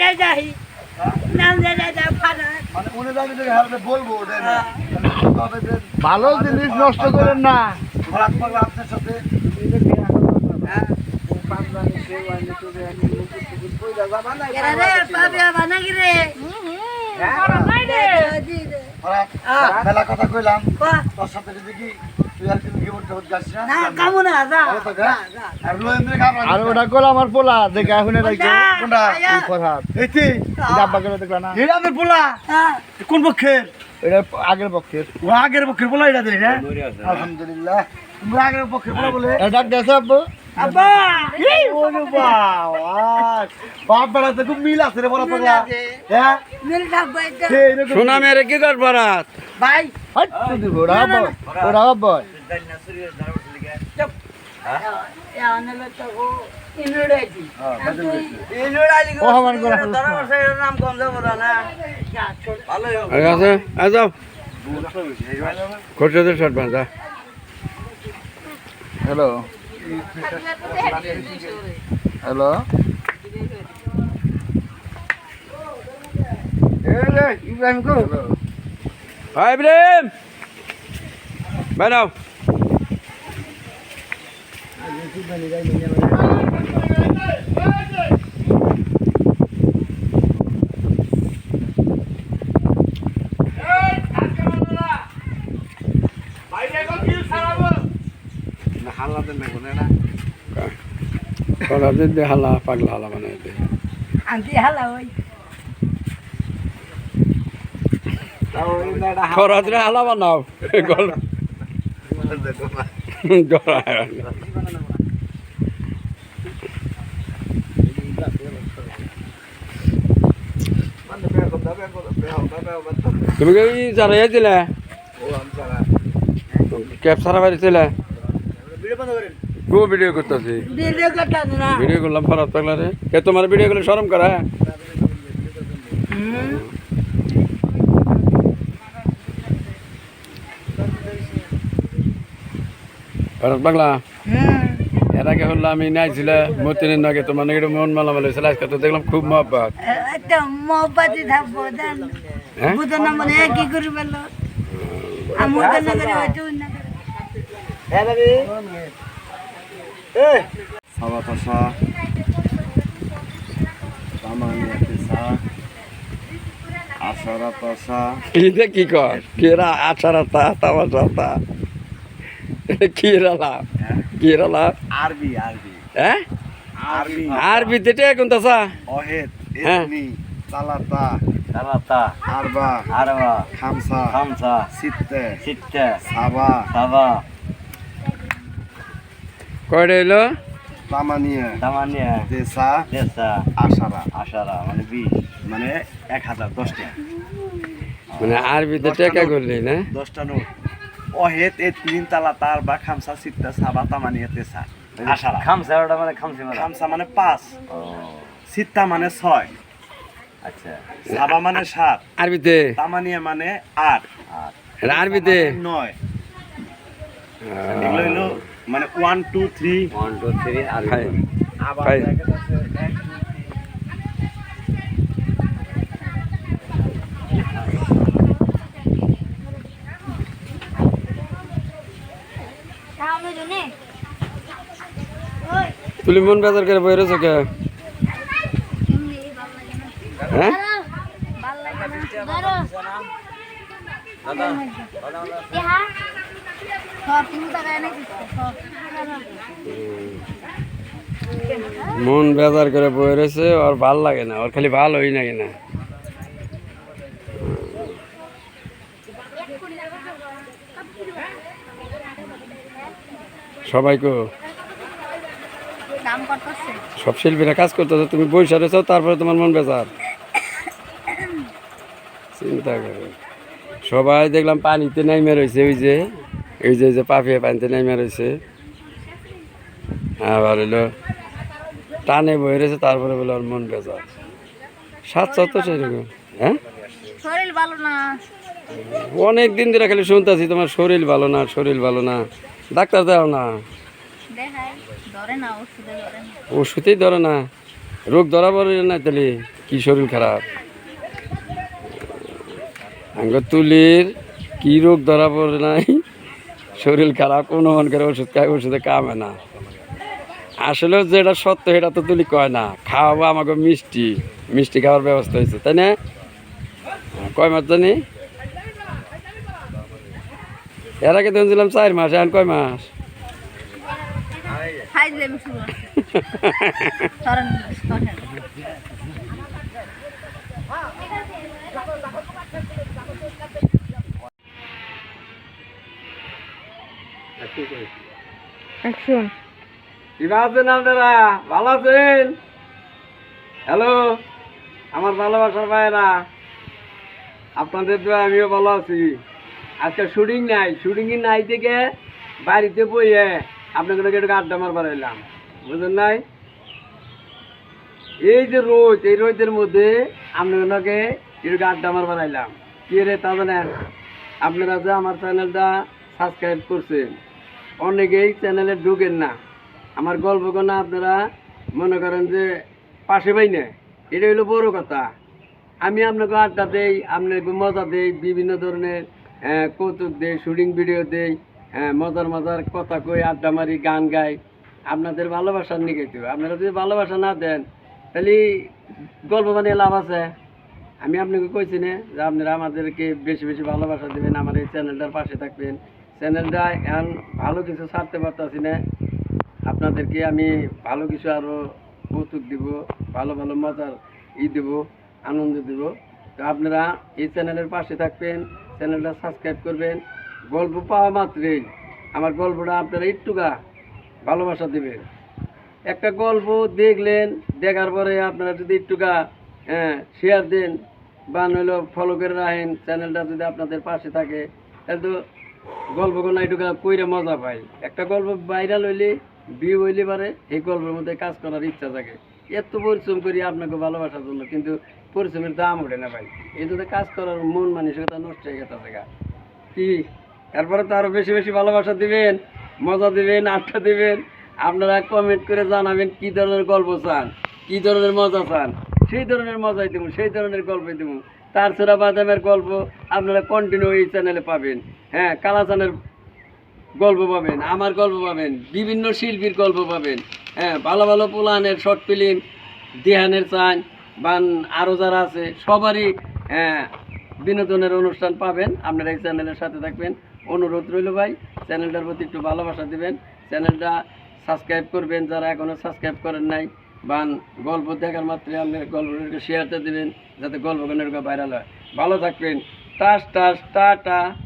যাই যাই নাম যাই যাই যাই মানে উনি তো আমি তোকে বলব ওটা না। তবে যে ভালো জিনিস নষ্ট করেন না। খোরাক আপনার সাথে রে কথা কইলাম। বাহ, তোর সাথে যদি কি আর ওটা আমার পোলা দেখে এখন পোলা। হ্যাঁ। কোন পক্ষের? এটা আগের পক্ষের। ও আগের পক্ষের পোলা এটা দিলি না আলহামদুলিল্লাহ। আগের পক্ষের পোলা বলে। এটা ডাক আব্বু। আব্বা! বাপ বেড়াতে খুব মিল আছে রে বলা হ্যাঁ? সোনা মেরে কি কর পারাত ভাই হাট তুই ওরা আব্বা ওরা আব্বা Ya, nelo to go inureji. হ্যাঁ, বাজে বলেছে। ও আমার করে Ya, chod. ঠিক আছে আ যাও খরচা শর্ট বাঁধা হ্যালো হ্যালো ইব্রাহিম কো হাই ইব্রাহিম দিদি হালা পাগলা হালা বানাই দে Anti hala hoy. করা দিলে হালা বানাও। গল তুমি কি যারা দিলে ক্যাব সারা বাড়ি ছিলে কো ভিডিও করতেছি. ভিডিও করলাম ফরাত পাগলা রে কে তোমার ভিডিও করলে শরম করা পাগলা Hmm. এর আগে হলো আমি নাইছিল মতিনের নাগে তোমার নাকি মন মালামাল হয়েছিল। আজকে তো দেখলাম খুব মহব্বত। dan. হ্যাঁ? তাসা এটা কি কর? কেরা আঠারা তা তামাশা তা কি রালা কি রালা আরবি আরবি। হ্যাঁ? আরবি। আর বিতেটে এখন তাসা অহেদ হ্যাঁ। এতনি তালাতা Salata, আরবা। arba, খামসা। khamsa, সিত্তে। sitta, সাবা। saba, কয়টা এলো তামানিয়া। tamania, তেসা desa, আশারা। ashara, মানে বিশ। মানে এক হাজার দশটা। মানে আরবিতে টেকা করলি না? দশটা নোট। অহেদ এ তিন তালা তার বা খামসা সিত্তা সাবা তামানিয়া তেসা আশারা খামসা ওটা মানে খামসি মানে? খামসা মানে পাঁচ। ও। সিত্তা মানে ছয়। আচ্ছা। সাবা মানে সাত। আরবিতে? তামানিয়া মানে আট। আরবিতে? নয়। এগুলো হলো মানে one two three one two three আর আবার তুলি মন বেজার করে বই রেছো কে? হ্যাঁ? মন বেজার করে বই রয়েছে, ওর ভালো লাগে না, ওর খালি ভালোই লাগে না কিনা? সবাইকে সব শিল্পীরা কাজ করতেছে তুমি বৈশা রয়েছো তারপরে তোমার মন বেজার। চিন্তা করে। সবাই দেখলাম পানিতে নাইমে রয়েছে ওই যে এই যে পাফিয়ে পানিতে নাইমে রয়েছে। আবার হলো টানে বয়ে রয়েছে তারপরে বলে ওর মন বেজার। সাত সাত তো সেরকম হ্যাঁ? শরীর ভালো না। অনেক দিন ধরে খালি শুনতেছি তোমার শরীর ভালো না শরীর ভালো না। ডাক্তার দাও না। ওষুধেই ধরে না। রোগ ধরা পড়ে না তাহলে কি শরীর খারাপ? তুলির কি রোগ ধরা পড়ে নাই? শরীর খারাপ অনুমান করে ওষুধ খায় ওষুধে কামে না। আসলে যেটা সত্য সেটা তো তুলি কয় না। খাওয়াবো আমাকে মিষ্টি। মিষ্টি খাওয়ার ব্যবস্থা হয়েছে তাই না? হ্যাঁ, কয় মাস জানি? এর আগে দিলাম চার মাস এখন কয় মাস? খাই দেবে শুরু সরেন সরেন অ্যাকশন কিবা আছেন আপনারা? ভালো আছেন? হ্যালো আমার ভালোবাসার ভাইয়েরা আপনাদের তো আমিও ভালো আছি। আজকে শুটিং নাই শুটিং নাই থেকে বাড়িতে বইয়ে আপনাদের একটু আড্ডা মারবার এলাম বুঝলেন নাই? এই যে রোদ, এই রোদের মধ্যে আপনাকে একটু আড্ডা মারবার এলাম কি রে তা জানেন? আপনারা যে আমার চ্যানেলটা সাবস্ক্রাইব করছেন, অনেকেই চ্যানেলে ঢুকেন না। আমার গল্প না আপনারা, মনে করেন যে পাশে পাই না। এটা হলো বড় কথা। আমি আপনাকে আড্ডা দেই, আপনাকে মজা দেই, বিভিন্ন ধরনের কৌতুক দেই, শুটিং ভিডিও দেই মজার মজার কথা কই, আড্ডা মারি, গান গাই। আপনাদের ভালোবাসার নিকে আপনারা যদি ভালোবাসা না দেন, তাহলে গল্প বানিয়ে লাভ আছে। আমি আপনাকে কইছি না যে আপনারা আমাদেরকে বেশি বেশি ভালোবাসা দেবেন, আমার এই চ্যানেলটার পাশে থাকবেন। চ্যানেলটা এখন ভালো কিছু ছাড়তে পারতাছি না। আপনাদেরকে আমি ভালো কিছু আরও কৌতুক দিব, ভালো ভালো মজার ই দেব, আনন্দ দেব। তো আপনারা এই চ্যানেলের পাশে থাকবেন, চ্যানেলটা সাবস্ক্রাইব করবেন। গল্প পাওয়া মাত্রই। আমার গল্পটা আপনারা একটুকা ভালোবাসা দেবেন। একটা গল্প দেখলেন, দেখার পরে আপনারা যদি একটুকা হ্যাঁ শেয়ার দেন, বা নইলে ফলো করে রাখেন চ্যানেলটা যদি আপনাদের পাশে থাকে, তাহলে তো গল্প কোনো একটুকা কইরে মজা পাই। একটা গল্প ভাইরাল হইলে বিয়ে হইলে পারে, এই গল্পের মধ্যে কাজ করার ইচ্ছা থাকে। এত পরিশ্রম করি আপনাকে ভালোবাসার জন্য, কিন্তু পরিশ্রমের দাম ওঠে না ভাই। এই কাজ করার মন মানসিকতা নষ্ট হয়ে গেছে কি তারপরে তো আরও বেশি বেশি ভালোবাসা দিবেন, মজা দিবেন, আড্ডা দিবেন। আপনারা কমেন্ট করে জানাবেন কি ধরনের গল্প চান, কি ধরনের মজা চান। সেই ধরনের মজাই দেবো, সেই ধরনের গল্পই দেবো। তার ছাড়া বাদামের গল্প আপনারা কন্টিনিউ এই চ্যানেলে পাবেন। হ্যাঁ কালাচানের গল্প পাবেন, আমার গল্প পাবেন, বিভিন্ন শিল্পীর গল্প পাবেন। হ্যাঁ ভালো ভালো পোলানের শর্ট ফিল্ম দেহানের চান বা আরও যারা আছে, সবারই হ্যাঁ বিনোদনের অনুষ্ঠান পাবেন। আপনারা এই চ্যানেলের সাথে থাকবেন। অনুরোধ রইল ভাই, চ্যানেলটার প্রতি একটু ভালোবাসা দেবেন। চ্যানেলটা সাবস্ক্রাইব করবেন, যারা এখনও সাবস্ক্রাইব করেন নাই বা গল্প দেখার মাত্রে আপনার গল্পটা শেয়ারটা দেবেন, যাতে গল্পগুলো ভাইরাল হয়। ভালো থাকবেন। টাস টাস, টাটা।